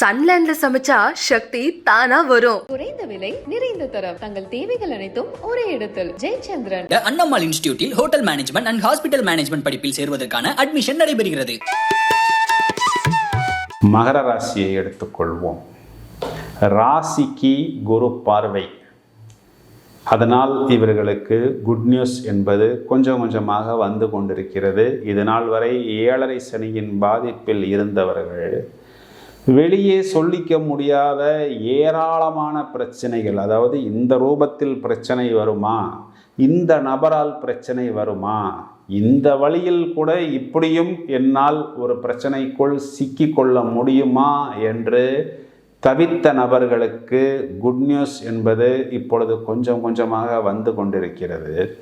சன்லேண்ட்ல சமைச்சா சக்தி தானா வரும். குறைந்த விலை நிறைந்த தரம். தங்கள் தேவைகள் அனைத்தும் ஒரே இடத்தில். Jayachandran. Annammal இன்ஸ்டிடியூட்டில் hotel management and hospital management படிப்பில் சேர்வதற்கான அட்மிஷன் நடைபெறுகிறது. மகர ராசியை எடுத்துக்கொள்வோம். ராசிக்கு குரு பார்வை. அதனால் இவர்களுக்கு குட் நியூஸ் என்பது கொஞ்சம் கொஞ்சமாக வந்து கொண்டிருக்கிறது. இது நாள் வரை ஏழரை சனியின் பாதிப்பில் இருந்தவர்கள் வெளியே சொல்லிக்க முடியாத ஏராளமான பிரச்சனைகள். அதாவது இந்த ரூபத்தில் பிரச்சனை வருமா? இந்த நபரால் பிரச்சனை வருமா? இந்த வழியில் கூட இப்படியும் என்னால் ஒரு பிரச்சனைக்குள் சிக்கிக்கொள்ள முடியுமா? என்று தவித்த நபர்களுக்கு குட் நியூஸ் என்பது இப்பொழுது கொஞ்சம் கொஞ்சமாக வந்து கொண்டிருக்கிறது.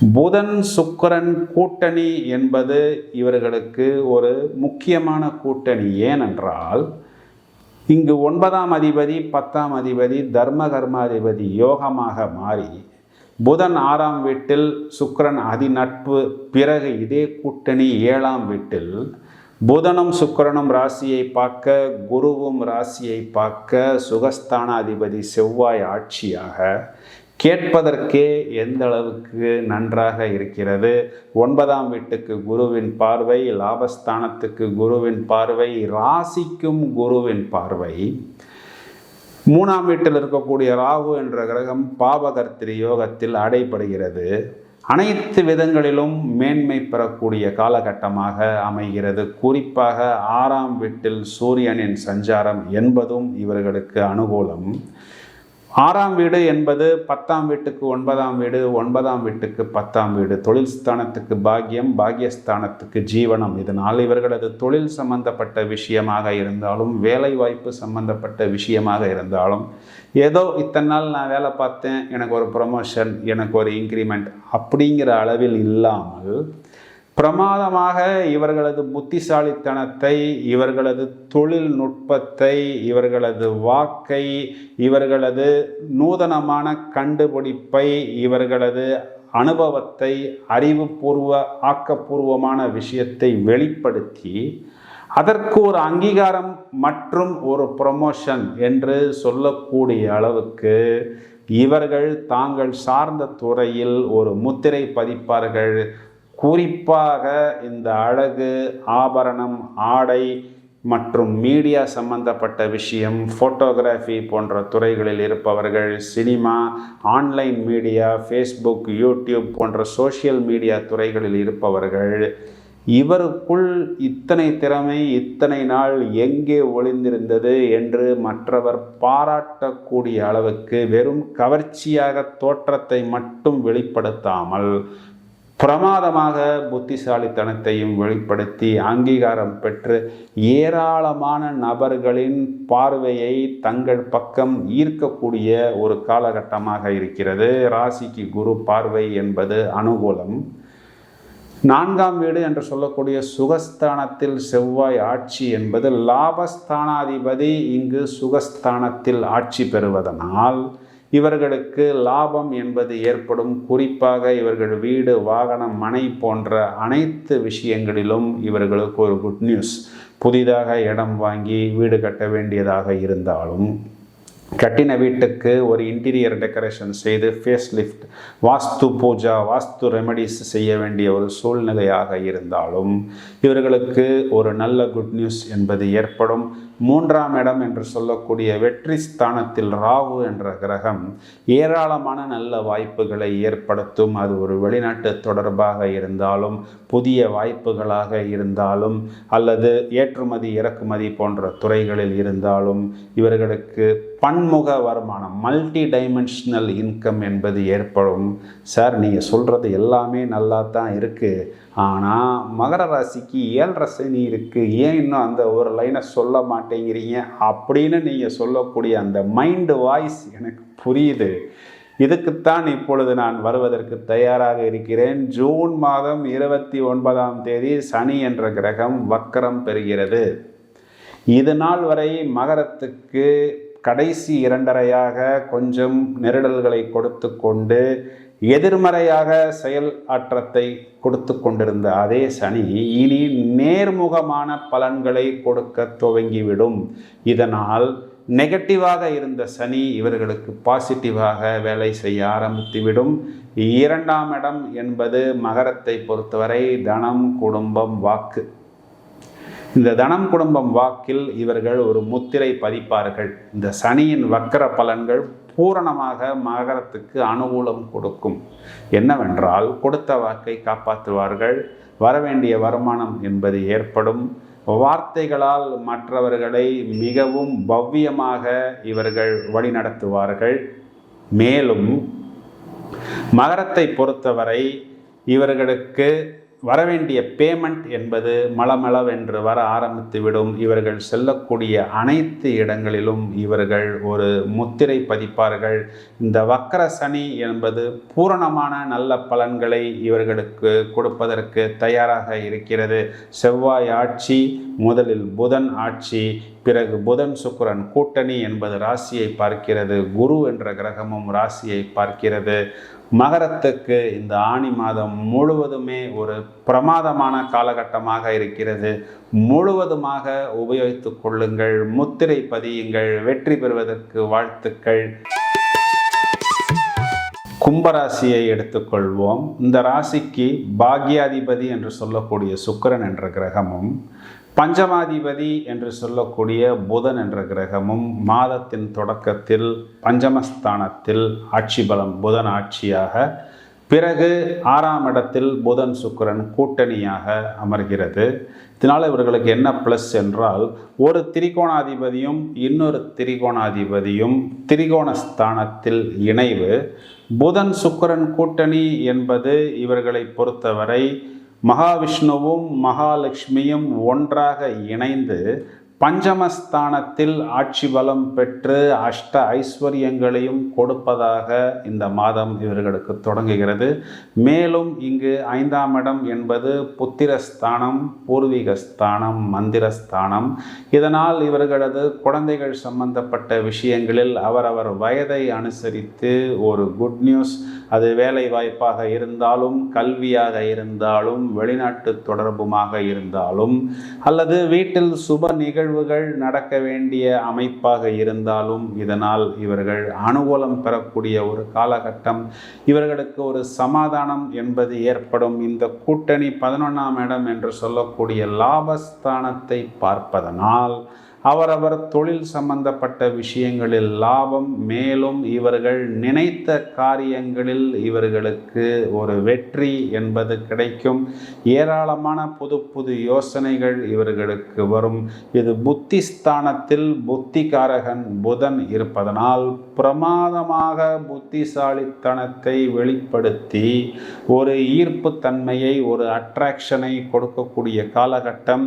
புதன் சுக்கரன் கூட்டணி என்பது இவர்களுக்கு ஒரு முக்கியமான கூட்டணி. ஏனென்றால் இங்கு ஒன்பதாம் அதிபதி பத்தாம் அதிபதி தர்ம கர்மாதிபதி யோகமாக மாறி புதன் ஆறாம் வீட்டில் சுக்கரன் அதிநட்பு பிறகு இதே கூட்டணி ஏழாம் வீட்டில் புதனும் சுக்கிரனும் ராசியை பார்க்க குருவும் ராசியை பார்க்க சுகஸ்தானாதிபதி செவ்வாய் ஆட்சியாக கேட்பதற்கே எந்த அளவுக்கு நன்றாக இருக்கிறது? ஒன்பதாம் வீட்டுக்கு குருவின் பார்வை லாபஸ்தானத்துக்கு குருவின் பார்வை ராசிக்கும் குருவின் பார்வை. மூணாம் வீட்டில் இருக்கக்கூடிய ராகு என்ற கிரகம் பாபகர்த்திரி யோகத்தில் அடைபடுகிறது. அனைத்து விதங்களிலும் மேன்மை பெறக்கூடிய காலகட்டமாக அமைகிறது. குறிப்பாக ஆறாம் வீட்டில் சூரியனின் சஞ்சாரம் என்பதும் இவர்களுக்கு அனுகூலம். ஆறாம் வீடு என்பது பத்தாம் வீட்டுக்கு ஒன்பதாம் வீடு ஒன்பதாம் வீட்டுக்கு பத்தாம் வீடு. தொழில் ஸ்தானத்துக்கு பாக்கியம் பாக்கியஸ்தானத்துக்கு ஜீவனம். இதனால் இவர்களது தொழில் சம்பந்தப்பட்ட விஷயமாக இருந்தாலும் வேலை வாய்ப்பு சம்பந்தப்பட்ட விஷயமாக இருந்தாலும் ஏதோ இத்தனை நாள் நான் வேலை பார்த்தேன் எனக்கு ஒரு ப்ரொமோஷன் எனக்கு ஒரு இன்க்ரிமெண்ட் அப்படிங்கிற அளவில் இல்லாமல் பிரமாதமாக இவர்களது புத்திசாலித்தனத்தை இவர்களது தொழில்நுட்பத்தை இவர்களது வாக்கை இவர்களது நூதனமான கண்டுபிடிப்பை இவர்களது அனுபவத்தை அறிவுபூர்வ ஆக்கப்பூர்வமான விஷயத்தை வெளிப்படுத்தி அதற்கு ஒரு அங்கீகாரம் மற்றும் ஒரு ப்ரொமோஷன் என்று சொல்லக்கூடிய அளவுக்கு இவர்கள் தாங்கள் சார்ந்த துறையில் ஒரு முத்திரை பதிப்பார்கள். குறிப்பாக இந்த அழகு ஆபரணம் ஆடை மற்றும் மீடியா சம்பந்தப்பட்ட விஷயம் ஃபோட்டோகிராஃபி போன்ற துறைகளில் இருப்பவர்கள் cinema online media Facebook YouTube போன்ற சோஷியல் மீடியா துறைகளில் இருப்பவர்கள் இவருக்குள் இத்தனை திறமை இத்தனை நாள் எங்கே ஒளிந்திருந்தது என்று மற்றவர் பாராட்டக்கூடிய அளவுக்கு வெறும் கவர்ச்சியாக தோற்றத்தை மட்டும் வெளிப்படுத்தாமல் பிரமாதமாக புத்திசாலித்தனத்தையும் வெளிப்படுத்தி அங்கீகாரம் பெற்று ஏராளமான நபர்களின் பார்வையை தங்கள் பக்கம் ஈர்க்கக்கூடிய ஒரு காலகட்டமாக இருக்கிறது. ராசிக்கு குரு பார்வை என்பது அனுகூலம். நான்காம் வீடு என்று சொல்லக்கூடிய சுகஸ்தானத்தில் செவ்வாய் ஆட்சி என்பது லாபஸ்தானாதிபதி இங்கு சுகஸ்தானத்தில் ஆட்சி பெறுவதனால் இவர்களுக்கு லாபம் என்பது ஏற்படும். குறிப்பாக இவர்கள் வீடு வாகனம் மனை போன்ற அனைத்து விஷயங்களிலும் இவர்களுக்கு ஒரு குட் நியூஸ் புதிதாக இடம் வாங்கி வீடு கட்ட வேண்டியதாக இருந்தாலும் கட்டின வீட்டுக்கு ஒரு இன்டீரியர் டெக்கரேஷன் செய்து face lift vastu puja vastu remedies செய்ய வேண்டிய ஒரு சூழ்நிலையாக இருந்தாலும் இவர்களுக்கு ஒரு நல்ல குட் நியூஸ் என்பது ஏற்படும். மூன்றாம் இடம் என்று சொல்லக்கூடிய வெற்றி ஸ்தானத்தில் ராகு என்ற கிரகம் ஏராளமான நல்ல வாய்ப்புகளை ஏற்படுத்தும். அது ஒரு வெளிநாட்டு தொடர்பாக இருந்தாலும் புதிய வாய்ப்புகளாக இருந்தாலும் அல்லது ஏற்றுமதி இறக்குமதி போன்ற துறைகளில் இருந்தாலும் இவர்களுக்கு பன்முக வருமானம் மல்டி டைமென்ஷனல் இன்கம் என்பது ஏற்படும். சார் நீங்கள் சொல்கிறது எல்லாமே நல்லா தான் இருக்குது ஆனால் மகர ராசிக்கு ஏழரை சனி இருக்குது ஏன் இன்னும் அந்த ஒரு லைனை சொல்ல மாட்டேங்கிறீங்க? அப்படின்னு நீங்கள் சொல்லக்கூடிய அந்த மைண்டு வாய்ஸ் எனக்கு புரியுது. இதுக்குத்தான் இப்பொழுது நான் வருவதற்கு தயாராக இருக்கிறேன். ஜூன் மாதம் இருபத்தி ஒன்பதாம் தேதி சனி என்ற கிரகம் வக்கரம் பெறுகிறது. இது நாள் வரை மகரத்துக்கு கடைசி இரண்டரையாக கொஞ்சம் நெருடல்களை கொடுத்து கொண்டு எதிர்மறையாக செயல் ஆற்றத்தை கொடுத்து கொண்டிருந்த அதே சனி இனி நேர்முகமான பலன்களை கொடுக்க துவங்கிவிடும். இதனால் நெகட்டிவாக இருந்த சனி இவர்களுக்கு பாசிட்டிவாக வேலை செய்ய ஆரம்பித்துவிடும். இரண்டாம் இடம் என்பது மகரத்தை பொறுத்தவரை தனம் குடும்பம் வாக்கு. இந்த தனம் குடும்பம் வாக்கில் இவர்கள் ஒரு முத்திரை பதிப்பார்கள். இந்த சனியின் வக்கர பலன்கள் பூரணமாக மகரத்துக்கு அனுகூலம் கொடுக்கும். என்னவென்றால் கொடுத்த வாக்கை காப்பாற்றுவார்கள். வரவேண்டிய வருமானம் என்பது ஏற்படும். வார்த்தைகளால் மற்றவர்களை மிகவும் பவ்யமாக இவர்கள் வழிநடத்துவார்கள். மேலும் மகரத்தை பொறுத்தவரை இவர்களுக்கு வரவேண்டிய பேமெண்ட் என்பது மளமளவென்று வர ஆரம்பித்துவிடும். இவர்கள் செல்லக்கூடிய அனைத்து இடங்களிலும் இவர்கள் ஒரு முத்திரை பதிப்பார்கள். இந்த வக்கர சனி என்பது பூரணமான நல்ல பலன்களை இவர்களுக்கு கொடுப்பதற்கு தயாராக இருக்கிறது. செவ்வாய் ஆட்சி முதலில் புதன் ஆட்சி பிறகு புதன் சுக்கிரன் கூட்டணி என்பது ராசியை பார்க்கிறது குரு என்ற கிரகமும் ராசியை பார்க்கிறது. மகரத்துக்கு இந்த ஆணி மாதம் முழுவதுமே ஒரு பிரமாதமான காலகட்டமாக இருக்கிறது. முழுவதுமாக உபயோகித்துக் கொள்ளுங்கள் முத்திரை பதியுங்கள் வெற்றி பெறுவதற்கு வாழ்த்துக்கள். கும்பராசியை எடுத்துக்கொள்வோம். இந்த ராசிக்கு பாக்யாதிபதி என்று சொல்லக்கூடிய சுக்கிரன் என்ற கிரகமும் பஞ்சமாதிபதி என்று சொல்லக்கூடிய புதன் என்ற கிரகமும் மாதத்தின் தொடக்கத்தில் பஞ்சமஸ்தானத்தில் ஆட்சி பலம் புதன் ஆட்சியாக பிறகு ஆறாம் இடத்தில் புதன் சுக்கிரன் கூட்டணியாக அமர்கிறது. இதனால் இவர்களுக்கு என்ன ப்ளஸ் என்றால் ஒரு திரிகோணாதிபதியும் இன்னொரு திரிகோணாதிபதியும் திரிகோண ஸ்தானத்தில் இணைவு. புதன் சுக்கிரன் கூட்டணி என்பது இவர்களை பொறுத்தவரை மகாவிஷ்ணுவும் மகாலட்சுமியும் ஒன்றாக இணைந்து பஞ்சமஸ்தானத்தில் ஆட்சி பலம் பெற்று அஷ்ட ஐஸ்வர்யங்களையும் கொடுப்பதாக இந்த மாதம் இவர்களுக்கு தொடங்குகிறது. மேலும் இங்கு ஐந்தாம் இடம் என்பது புத்திரஸ்தானம் பூர்வீக ஸ்தானம் மந்திரஸ்தானம். இதனால் இவர்களது குழந்தைகள் சம்பந்தப்பட்ட விஷயங்களில் அவரவர் வயதை அனுசரித்து ஒரு குட் நியூஸ் அது வேலை வாய்ப்பாக இருந்தாலும் கல்வியாக இருந்தாலும் வெளிநாட்டு தொடர்புமாக இருந்தாலும் அல்லது வீட்டில் சுப நிகழ்வு நிகழ்வுகள் நடக்க வேண்டிய அமைப்பாக இருந்தாலும் இதனால் இவர்கள் அனுகூலம் பெறக்கூடிய ஒரு காலகட்டம் இவர்களுக்கு ஒரு சமாதானம் என்பது ஏற்படும். இந்த கூட்டணி பதினொன்றாம் இடம் என்று சொல்லக்கூடிய லாபஸ்தானத்தை பார்ப்பதனால் அவரவர் தொழில் சம்பந்தப்பட்ட விஷயங்களில் லாபம் மேலும் இவர்கள் நினைத்த காரியங்களில் இவர்களுக்கு ஒரு வெற்றி என்பது கிடைக்கும். ஏராளமான புது புது யோசனைகள் இவர்களுக்கு வரும். இது புத்திஸ்தானத்தில் புத்திகாரகன் புதன் இருப்பதனால் பிரமாதமாக புத்திசாலித்தனத்தை வெளிப்படுத்தி ஒரு ஈர்ப்பு தன்மையை ஒரு அட்ராக்ஷனை கொடுக்கக்கூடிய காலகட்டம்.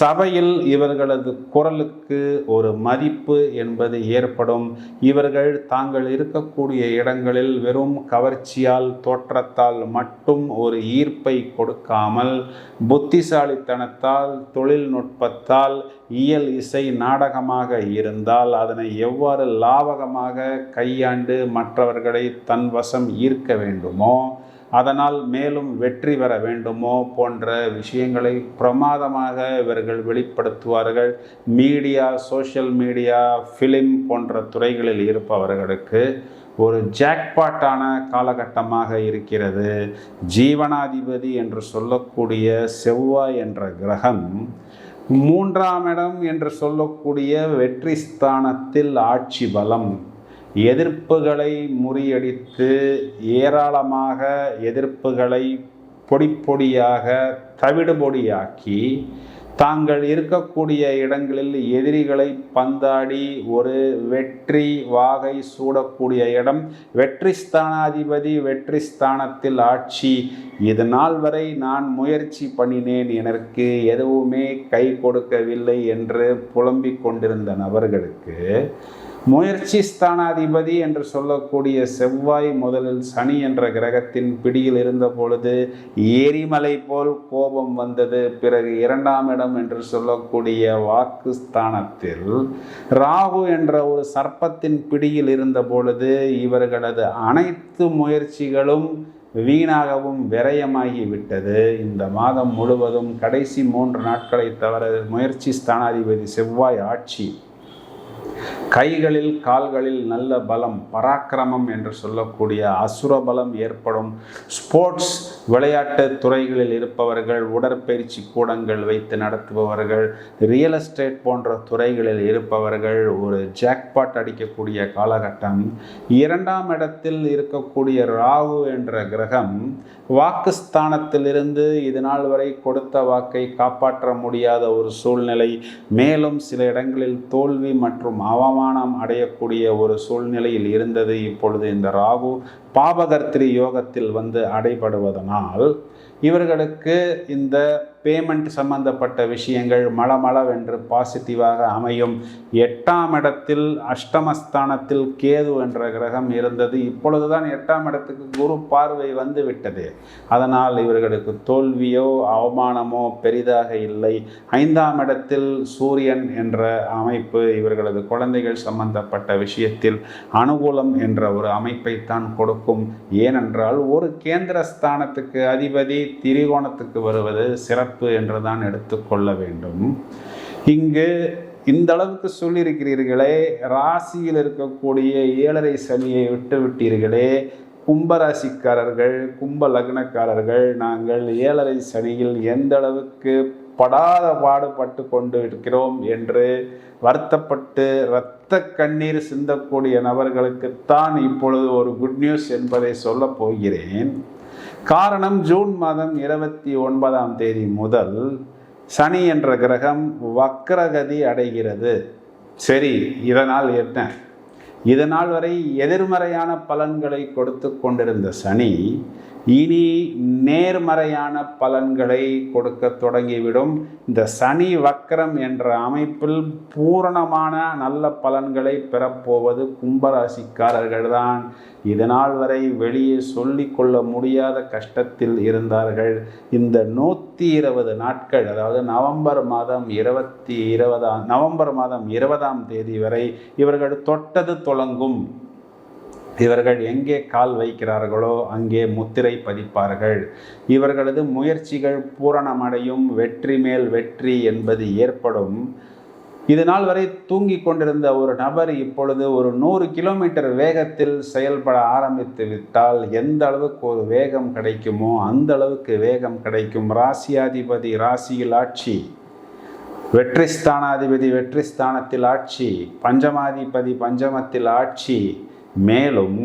சபையில் இவர்களது குரல் குரலுக்கு ஒரு மதிப்பு என்பது ஏற்படும். இவர்கள் தாங்கள் இருக்கக்கூடிய இடங்களில் வெறும் கவர்ச்சியால் தோற்றத்தால் மட்டும் ஒரு ஈர்ப்பை கொடுக்காமல் புத்திசாலித்தனத்தால் தொழில்நுட்பத்தால் இயல் இசை நாடகமாக இருந்தால் அதனை எவ்வாறு லாபகமாக கையாண்டு மற்றவர்களை தன் வசம் ஈர்க்க வேண்டுமோ அதனால் மேலும் வெற்றி பெற வேண்டுமோ போன்ற விஷயங்களை பிரமாதமாக இவர்கள் வெளிப்படுத்துவார்கள். மீடியா சோஷியல் மீடியா ஃபிலிம் போன்ற துறைகளில் இருப்பவர்களுக்கு ஒரு ஜாக்பாட்டான காலகட்டமாக இருக்கிறது. ஜீவனாதிபதி என்று சொல்லக்கூடிய செவ்வாய் என்ற கிரகம் மூன்றாம் இடம் என்று சொல்லக்கூடிய வெற்றி ஸ்தானத்தில் ஆட்சி பலம் எதிர்ப்புகளை முறியடித்து ஏராளமாக எதிர்ப்புகளை பொடி பொடியாக தவிடுபொடியாக்கி தாங்கள் இருக்கக்கூடிய இடங்களில் எதிரிகளை பந்தாடி ஒரு வெற்றி வாகை சூடக்கூடிய இடம் வெற்றி ஸ்தானாதிபதி வெற்றி ஸ்தானத்தில் ஆட்சி இது நாள் வரை நான் முயற்சி பண்ணினேன் எனக்கு எதுவுமே கை கொடுக்கவில்லை என்று புலம்பிக் கொண்டிருந்த நபர்களுக்கு முயற்சி ஸ்தானாதிபதி என்று சொல்லக்கூடிய செவ்வாய் முதலில் சனி என்ற கிரகத்தின் பிடியில் இருந்த பொழுது எரிமலை போல் கோபம் வந்தது. பிறகு இரண்டாம் இடம் என்று சொல்லக்கூடிய வாக்கு ஸ்தானத்தில் ராகு என்ற ஒரு சர்ப்பத்தின் பிடியில் இருந்த பொழுது இவர்களது அனைத்து முயற்சிகளும் வீணாகவும் விரயமாகி விட்டது இந்த மாதம் முழுவதும் கடைசி மூன்று நாட்களை தவிர முயற்சி ஸ்தானாதிபதி செவ்வாய் ஆட்சி. கைகளில் கால்களில் நல்ல பலம் பராக்கிரமம் என்று சொல்லக்கூடிய அசுர பலம் ஏற்படும். ஸ்போர்ட்ஸ் விளையாட்டு துறைகளில் இருப்பவர்கள் உடற்பயிற்சி கூடங்கள் வைத்து நடத்துபவர்கள் ரியல் எஸ்டேட் போன்ற துறைகளில் இருப்பவர்கள் ஒரு ஜாக்பாட் அடிக்கக்கூடிய காலகட்டம். இரண்டாம் இடத்தில் இருக்கக்கூடிய ராகு என்ற கிரகம் வாக்குஸ்தானத்திலிருந்து இது நாள் வரை கொடுத்த வாக்கை காப்பாற்ற முடியாத ஒரு சூழ்நிலை. மேலும் சில இடங்களில் தோல்வி மற்றும் அவமானம் அடையக்கூடிய ஒரு சூழ்நிலையில் இருந்தது. இப்பொழுது இந்த ராகு பாபகர்த்திரி யோகத்தில் வந்து அடைபடுவதனால் இவர்களுக்கு இந்த பேமெண்ட் சம்பந்தப்பட்ட விஷயங்கள் மளமளவென்று பாசிட்டிவாக அமையும். எட்டாம் இடத்தில் அஷ்டமஸ்தானத்தில் கேது என்ற கிரகம் இருந்தது. இப்பொழுதுதான் எட்டாம் இடத்துக்கு குரு பார்வை வந்து விட்டது. அதனால் இவர்களுக்கு தோல்வியோ அவமானமோ பெரிதாக இல்லை. ஐந்தாம் இடத்தில் சூரியன் என்ற அமைப்பு இவர்களது குழந்தைகள் சம்பந்தப்பட்ட விஷயத்தில் அனுகூலம் என்ற ஒரு அமைப்பைத்தான் கொடுக்கும். ஏனென்றால் ஒரு கேந்திரஸ்தானத்துக்கு அதிபதி திரிகோணத்துக்கு வருவது சிறப்பு. என்று தான் எடுத்துக்கொள்ள வேண்டும். இங்கு இந்த அளவுக்கு சொல்லியிருக்கிறீர்களே ராசியில் இருக்கக்கூடிய ஏழரை சனியை விட்டு விட்டீர்களே கும்பராசிக்காரர்கள் கும்ப லக்னக்காரர்கள் நாங்கள் ஏழரை சனியில் எந்த அளவுக்கு படாத பாடுபட்டு கொண்டு இருக்கிறோம் என்று வருத்தப்பட்டு இரத்த கண்ணீர் சிந்தக்கூடிய நபர்களுக்குத்தான் இப்பொழுது ஒரு குட் நியூஸ் என்பதை சொல்லப் போகிறேன். காரணம் ஜூன் மாதம் இருபத்தி ஒன்பதாம் தேதி முதல் சனி என்ற கிரகம் வக்ரகதி அடைகிறது. சரி இதனால் என்ன? இதனால் வரை எதிர்மறையான பலன்களை கொடுத்து கொண்டிருந்த சனி இனி நேர்மறையான பலன்களை கொடுக்க தொடங்கிவிடும். இந்த சனி வக்கரம் என்ற அமைப்பில் பூரணமான நல்ல பலன்களை பெறப்போவது கும்பராசிக்காரர்கள் தான் இதனால் வரை வெளியே சொல்லிக்கொள்ள முடியாத கஷ்டத்தில் இருந்தார்கள். இந்த நூற்றி இருபது நாட்கள் அதாவது நவம்பர் மாதம் இருபத்தி இருபதாம் நவம்பர் மாதம் இருபதாம் தேதி வரை இவர்கள் தொட்டது தொடங்கும். இவர்கள் எங்கே கால் வைக்கிறார்களோ அங்கே முத்திரை பதிப்பார்கள். இவர்களது முயற்சிகள் பூரணமடையும் வெற்றி மேல் வெற்றி என்பது ஏற்படும். இது நாள் வரை தூங்கி கொண்டிருந்த ஒரு நபர் இப்பொழுது ஒரு நூறு கிலோமீட்டர் வேகத்தில் செயல்பட ஆரம்பித்து விட்டால் எந்த அளவுக்கு ஒரு வேகம் கிடைக்குமோ அந்த அளவுக்கு வேகம் கிடைக்கும். ராசியாதிபதி ராசியில் ஆட்சி. வெற்றி ஸ்தானாதிபதி வெற்றி ஸ்தானத்தில் ஆட்சி. பஞ்சமாதிபதி பஞ்சமத்தில் ஆட்சி. மேலும்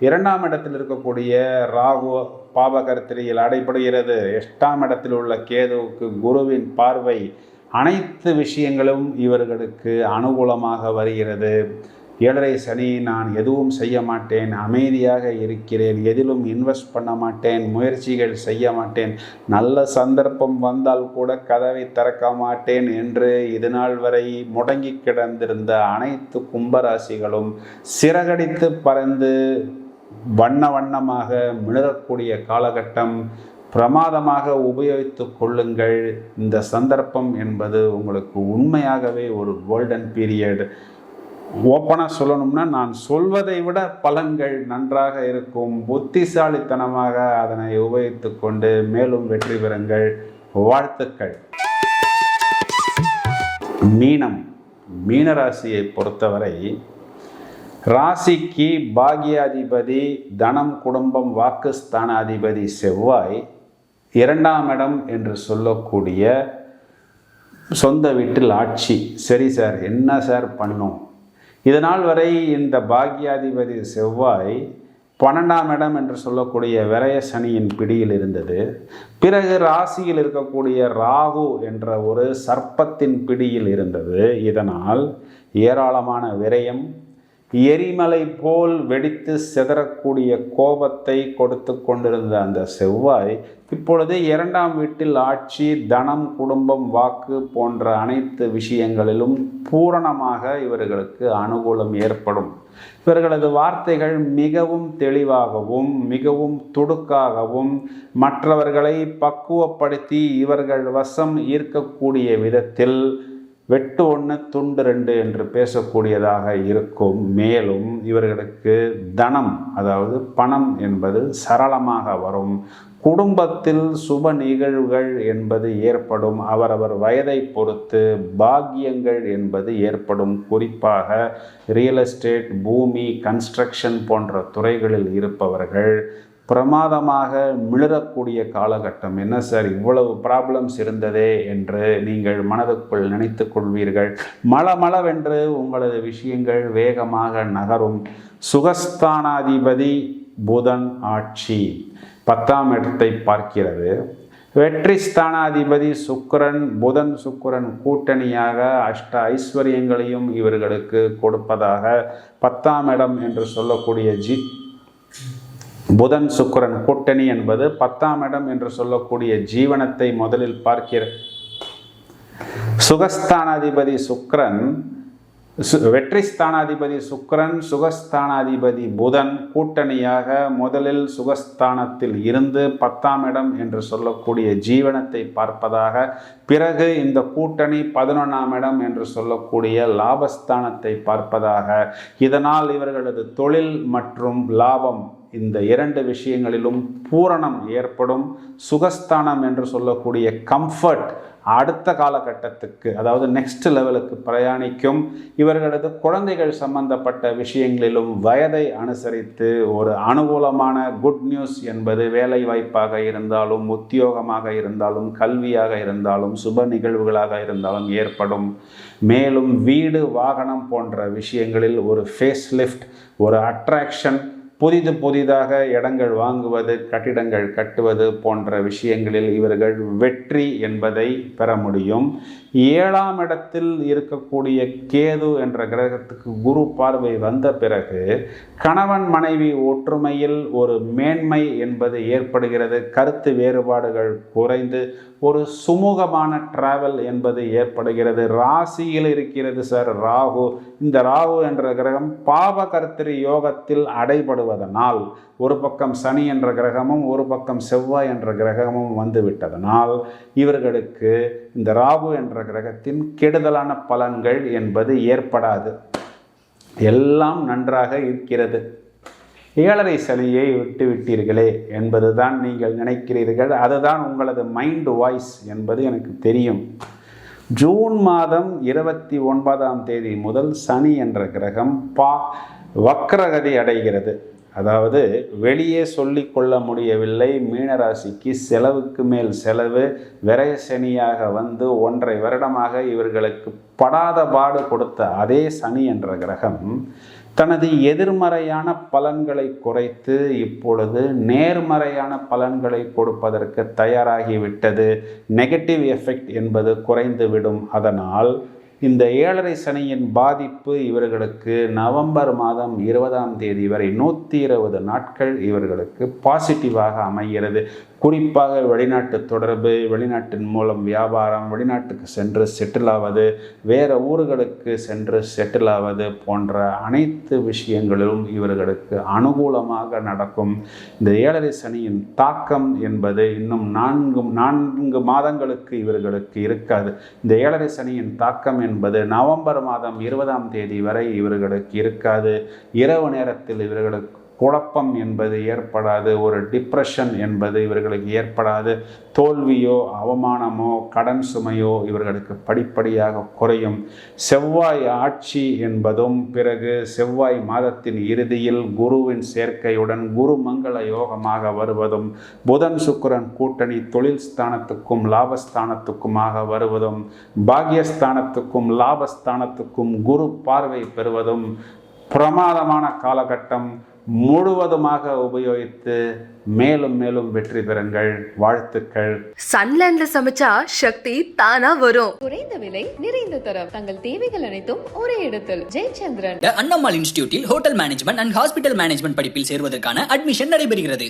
இரண்டாம் இடத்தில் இருக்கக்கூடிய ராகு பாபகர்த்திரியில் அடைபடுகிறது. எட்டாம் இடத்தில் உள்ள கேதுவுக்கு குருவின் பார்வை அனைத்து விஷயங்களும் இவர்களுக்கு அனுகூலமாக வருகிறது. ஏழரை சனி நான் எதுவும் செய்ய மாட்டேன் அமைதியாக இருக்கிறேன் எதிலும் இன்வெஸ்ட் பண்ண மாட்டேன் முயற்சிகள் செய்ய மாட்டேன் நல்ல சந்தர்ப்பம் வந்தால் கூட கதவை திறக்க மாட்டேன் என்று இதுநாள் வரை முடங்கி கிடந்திருந்த அனைத்து கும்பராசிகளும் சிறகடித்து பறந்து வண்ண வண்ணமாக மிளகக்கூடிய காலகட்டம் பிரமாதமாக உபயோகித்து கொள்ளுங்கள். இந்த சந்தர்ப்பம் என்பது உங்களுக்கு உண்மையாகவே ஒரு கோல்டன் பீரியட் ஓப்பனாக சொல்லணும்னா நான் சொல்வதை விட பலன்கள் நன்றாக இருக்கும். புத்திசாலித்தனமாக அதனை உபயோகித்து கொண்டு மேலும் வெற்றி பெறுங்கள். வாழ்த்துக்கள். மீனம் மீனராசியை பொறுத்தவரை ராசிக்கு பாக்யாதிபதி தனம் குடும்பம் வாக்குஸ்தானாதிபதி செவ்வாய் இரண்டாம் இடம் என்று சொல்லக்கூடிய சொந்த வீட்டில் ஆட்சி. சரி சார் என்ன சார் பண்ணும் இதனால் வரை இந்த பாக்யாதிபதி செவ்வாய் பன்னெண்டாம் இடம் என்று சொல்லக்கூடிய விரய சனியின் பிடியில் இருந்தது. பிறகு ராசியில் இருக்கக்கூடிய ராகு என்ற ஒரு சர்ப்பத்தின் பிடியில் இருந்தது. இதனால் ஏராளமான விரயம் எரிமலை போல் வெடித்து சிதறக்கூடிய கோபத்தை கொடுத்து கொண்டிருந்த அந்த செவ்வாய் இப்பொழுது இரண்டாம் வீட்டில் ஆட்சி தனம் குடும்பம் வாக்கு போன்ற அனைத்து விஷயங்களிலும் பூரணமாக இவர்களுக்கு அனுகூலம் ஏற்படும். இவர்களது வார்த்தைகள் மிகவும் தெளிவாகவும் மிகவும் துடுக்காகவும் மற்றவர்களை பக்குவப்படுத்தி இவர்கள் வசம் ஈர்க்கக்கூடிய விதத்தில் வெட்டு ஒன்று துண்டு ரெண்டு என்று பேசக்கூடியதாக இருக்கும். மேலும் இவர்களுக்கு தனம் அதாவது பணம் என்பது சரளமாக வரும். குடும்பத்தில் சுப நிகழ்வுகள் என்பது ஏற்படும். அவரவர் வயதை பொறுத்து பாக்கியங்கள் என்பது ஏற்படும். குறிப்பாக ரியல் எஸ்டேட் பூமி கன்ஸ்ட்ரக்ஷன் போன்ற துறைகளில் இருப்பவர்கள் பிரமாதமாக மிளறக்கூடிய காலகட்டம். என்ன சார்? இவ்வளவு ப்ராப்ளம்ஸ் இருந்ததே என்று நீங்கள் மனதுக்குள் நினைத்து கொள்வீர்கள். மளமளவென்று உங்களது விஷயங்கள் வேகமாக நகரும். சுகஸ்தானாதிபதி புதன் ஆட்சி. பத்தாம் இடத்தை பார்க்கிறது. வெற்றி ஸ்தானாதிபதி சுக்கிரன் புதன் சுக்கிரன் கூட்டணியாக அஷ்ட ஐஸ்வர்யங்களையும் இவர்களுக்கு கொடுப்பதாக பத்தாம் இடம் என்று சொல்லக்கூடிய ஜி புதன் சுக்கரன் கூட்டணி என்பது பத்தாம் இடம் என்று சொல்லக்கூடிய ஜீவனத்தை முதலில் பார்க்கிற சுகஸ்தானாதிபதி சுக்கரன் சு வெற்றி ஸ்தானாதிபதி சுக்கரன் சுகஸ்தானாதிபதி புதன் கூட்டணியாக முதலில் சுகஸ்தானத்தில் இருந்து பத்தாம் இடம் என்று சொல்லக்கூடிய ஜீவனத்தை பார்ப்பதாக பிறகு இந்த கூட்டணி பதினொன்றாம் இடம் என்று சொல்லக்கூடிய லாபஸ்தானத்தை பார்ப்பதாக இதனால் இவர்களது தொழில் மற்றும் லாபம் இந்த இரண்டு விஷயங்களிலும் பூரணம் ஏற்படும். சுகஸ்தானம் என்று சொல்லக்கூடிய கம்ஃபர்ட் அடுத்த காலகட்டத்துக்கு அதாவது நெக்ஸ்ட் லெவலுக்கு பிரயாணிக்கும். இவர்களது குழந்தைகள் சம்பந்தப்பட்ட விஷயங்களிலும் வயதை அனுசரித்து ஒரு அனுகூலமான குட் நியூஸ் என்பது வேலை வாய்ப்பாக இருந்தாலும் உத்தியோகமாக இருந்தாலும் கல்வியாக இருந்தாலும் சுப நிகழ்வுகளாக இருந்தாலும் ஏற்படும். மேலும் வீடு வாகனம் போன்ற விஷயங்களில் ஒரு ஃபேஸ் லிஃப்ட் ஒரு அட்ராக்ஷன் புதிது புதிதாக இடங்கள் வாங்குவது கட்டிடங்கள் கட்டுவது போன்ற விஷயங்களில் இவர்கள் வெற்றி என்பதை பெற முடியும். ஏழாம் இடத்தில் இருக்கக்கூடிய கேது என்ற கிரகத்துக்கு குரு பார்வை வந்த பிறகு கணவன் மனைவி ஒற்றுமையில் ஒரு மேன்மை என்பது ஏற்படுகிறது. கருத்து வேறுபாடுகள் குறைந்து ஒரு சுமூகமான டிராவல் என்பது ஏற்படுகிறது. ராசியில் இருக்கிறது சார் ராகு. இந்த ராகு என்ற கிரகம் பாவகர்த்திரி யோகத்தில் அடைபடுவதனால் ஒரு பக்கம் சனி என்ற கிரகமும் ஒரு பக்கம் செவ்வாய் என்ற கிரகமும் வந்துவிட்டதனால் இவர்களுக்கு இந்த ராகு என்ற கிரகத்தின் கெடுதலான பலன்கள் என்பது ஏற்படாது. எல்லாம் நன்றாக இருக்கிறது. ஏழரை சனியை விட்டு விட்டீர்களே என்பதுதான் நீங்கள் நினைக்கிறீர்கள். அதுதான் உங்களது மைண்ட் வாய்ஸ் என்பது எனக்கு தெரியும். ஜூன் மாதம் இருபத்தி ஒன்பதாம் தேதி முதல் சனி என்ற கிரகம் பா வக்ரகதி அடைகிறது. அதாவது வெளியே சொல்லிக்கொள்ள முடியவில்லை. மீனராசிக்கு செலவுக்கு மேல் செலவு. விரய சனியாக வந்து ஒன்றை வருடமாக இவர்களுக்கு படாத பாடு கொடுத்த அதே சனி என்ற கிரகம் தனது எதிர்மறையான பலன்களை குறைத்து இப்பொழுது நேர்மறையான பலன்களை கொடுப்பதற்கு தயாராகிவிட்டது. நெகட்டிவ் எஃபெக்ட் என்பது குறைந்துவிடும். அதனால் இந்த ஏழரை சனியின் பாதிப்பு இவர்களுக்கு நவம்பர் மாதம் இருபதாம் தேதி வரை நூற்றி இருபது நாட்கள் இவர்களுக்கு பாசிட்டிவாக அமைகிறது. குறிப்பாக வெளிநாட்டு தொடர்பு வெளிநாட்டின் மூலம் வியாபாரம் வெளிநாட்டுக்கு சென்று செட்டில் ஆவது வேறு ஊர்களுக்கு சென்று செட்டில் ஆவது போன்ற அனைத்து விஷயங்களிலும் இவர்களுக்கு அனுகூலமாக நடக்கும். இந்த ஏழரை சனியின் தாக்கம் என்பது இன்னும் நான்கு நான்கு மாதங்களுக்கு இவர்களுக்கு இருக்காது. இந்த ஏழரை சனியின் தாக்கம் என்பது நவம்பர் மாதம் இருபதாம் தேதி வரை இவர்களுக்கு இருக்காது. இரவு நேரத்தில் இவர்களுக்கு குழப்பம் என்பது ஏற்படாது ஒரு டிப்ரெஷன் என்பது இவர்களுக்கு ஏற்படாது. தோல்வியோ அவமானமோ கடன் சுமையோ இவர்களுக்கு படிப்படியாக குறையும். செவ்வாய் ஆட்சி என்பதும் பிறகு செவ்வாய் மாதத்தின் இறுதியில் குருவின் சேர்க்கையுடன் குரு மங்கள யோகமாக வருவதும் புதன் சுக்கிரன் கூட்டணி தொழில் ஸ்தானத்துக்கும் லாபஸ்தானத்துக்குமாக வருவதும் பாக்யஸ்தானத்துக்கும் லாபஸ்தானத்துக்கும் குரு பார்வை பெறுவதும் பிரமாதமான காலகட்டம் முழுவதுமாக உபயோகித்து மேலும் மேலும் வெற்றி பெறுங்கள். வாழ்த்துக்கள். சன்லேண்ட்ல சமைச்சா சக்தி தானா வரும். குறைந்த விலை நிறைந்த தரம். தங்கள் தேவைகள் அனைத்தும் ஒரே இடத்தில். Jayachandran. Annammal இன்ஸ்டிடியூட்டில் hotel management and hospital management படிப்பில் சேர்வதற்கான அட்மிஷன் நடைபெறுகிறது.